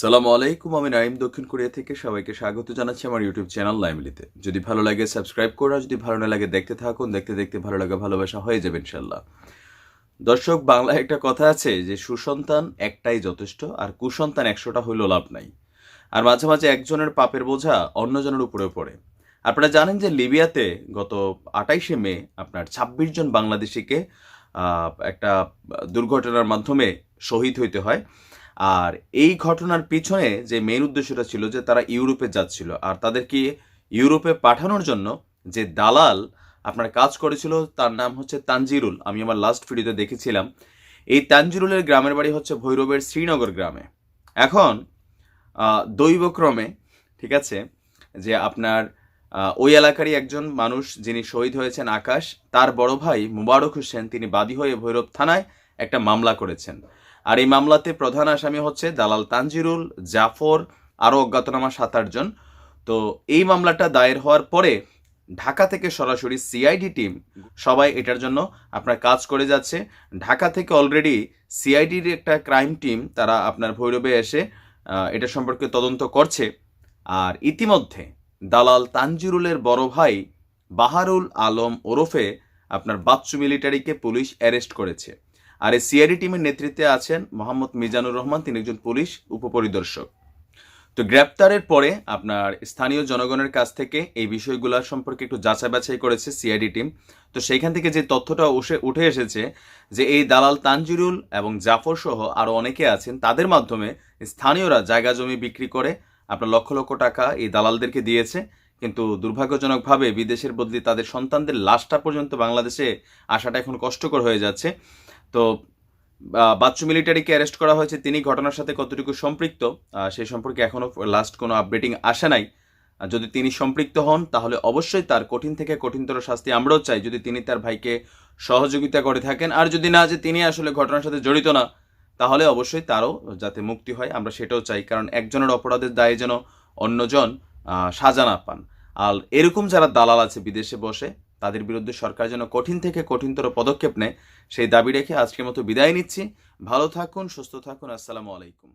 সালাম আলাইকুম, আমি নাইম দক্ষিণ কোরিয়া থেকে সবাইকে স্বাগত জানাচ্ছি আমার ইউটিউব চ্যানেল লাইমলিতে। যদি ভালো লাগে সাবস্ক্রাইব করা যদি ভালো না লাগে দেখতে থাকুন, দেখতে দেখতে ভালো লাগে ভালোবাসা হয়ে যাবে ইনশাল্লাহ দর্শক, বাংলায় একটা কথা আছে যে, সুসন্তান একটাই যথেষ্ট, আর কুসন্তান একশোটা হইলেও লাভ নাই। আর মাঝে মাঝে একজনের পাপের বোঝা অন্যজনের উপরে পড়ে। আপনারা জানেন যে, লিবিয়াতে গত আটাইশে মে আপনার ছাব্বিশ জন বাংলাদেশিকে একটা দুর্ঘটনার মাধ্যমে শহীদ হইতে হয়। আর এই ঘটনার পিছনে যে মেইন উদ্দেশ্যটা ছিল যে তারা ইউরোপে যাচ্ছিল, আর তাদেরকে ইউরোপে পাঠানোর জন্য যে দালাল আপনার কাজ করেছিল তার নাম হচ্ছে তানজিরুল। আমি আমার লাস্ট ভিডিওতে দেখেছিলাম। এই তানজিরুলের গ্রামের বাড়ি হচ্ছে ভৈরবের শ্রীনগর গ্রামে। এখন দৈবক্রমে, ঠিক আছে, যে আপনার ওই এলাকারই একজন মানুষ যিনি শহীদ হয়েছেন আকাশ, তার বড় ভাই মুবারক হোসেন, তিনি বাদী হয়ে ভৈরব থানায় একটা মামলা করেছেন। আর এই মামলাতে প্রধান আসামি হচ্ছে দালাল তানজিরুল, জাফর, আরও অজ্ঞাতনামা সাত আটজন তো এই মামলাটা দায়ের হওয়ার পরে ঢাকা থেকে সরাসরি সিআইডি টিম সবাই এটার জন্য আপনার কাজ করে যাচ্ছে। ঢাকা থেকে অলরেডি সিআইডির একটা ক্রাইম টিম তারা আপনার ভৈরবে এসে এটা সম্পর্কে তদন্ত করছে। আর ইতিমধ্যে দালাল তানজিরুলের বড় ভাই বাহারুল আলম ওরফে আপনার বাচ্চু মিলিটারিকে পুলিশ অ্যারেস্ট করেছে। আর এই সিআইডি টিমের নেতৃত্বে আছেন মোহাম্মদ মিজানুর রহমান, তিনি একজন পুলিশ উপপরিদর্শক। তো গ্রেপ্তারের পরে আপনার স্থানীয় জনগণের কাছ থেকে এই বিষয়গুলো সম্পর্কে একটু যাচাই বাছাই করেছে সিআইডি টিম তো সেইখান থেকে যে তথ্যটা উঠে উঠে এসেছে যে এই দালাল তানজিরুল এবং জাফর সহ আরও অনেকে আছেন, তাদের মাধ্যমে স্থানীয়রা জায়গা জমি বিক্রি করে আপনার লক্ষ লক্ষ টাকা এই দালালদেরকে দিয়েছে। কিন্তু দুর্ভাগ্যজনকভাবে বিদেশের বদলি তাদের সন্তানদের লাশটা পর্যন্ত বাংলাদেশে আসাটা এখন কষ্টকর হয়ে যাচ্ছে। তো বাচ্চু মিলিটারিকে অ্যারেস্ট করা হয়েছে। তিনি ঘটনার সাথে কতটুকু সম্পৃক্ত সেই সম্পর্কে এখনও লাস্ট কোনো আপডেটিং আসে নাই। যদি তিনি সম্পৃক্ত হন, তাহলে অবশ্যই তার কঠিন থেকে কঠিনতর শাস্তি আমরাও চাই। যদি তিনি তার ভাইকে সহযোগিতা করে থাকেন, আর যদি না, যে তিনি আসলে ঘটনার সাথে জড়িত না, তাহলে অবশ্যই তারও যাতে মুক্তি হয়, আমরা সেটাও চাই। কারণ একজনের অপরাধের দায়ে যেন অন্যজন সাজা না পান। আর এরকম যারা দালাল আছে বিদেশে বসে তাদের বিরুদ্ধে সরকার যেন কঠিন থেকে কঠিনতর পদক্ষেপ নেয়, সেই দাবি রেখে আজকের মতো বিদায় নিচ্ছি। ভালো থাকুন, সুস্থ থাকুন, আসসালামু আলাইকুম।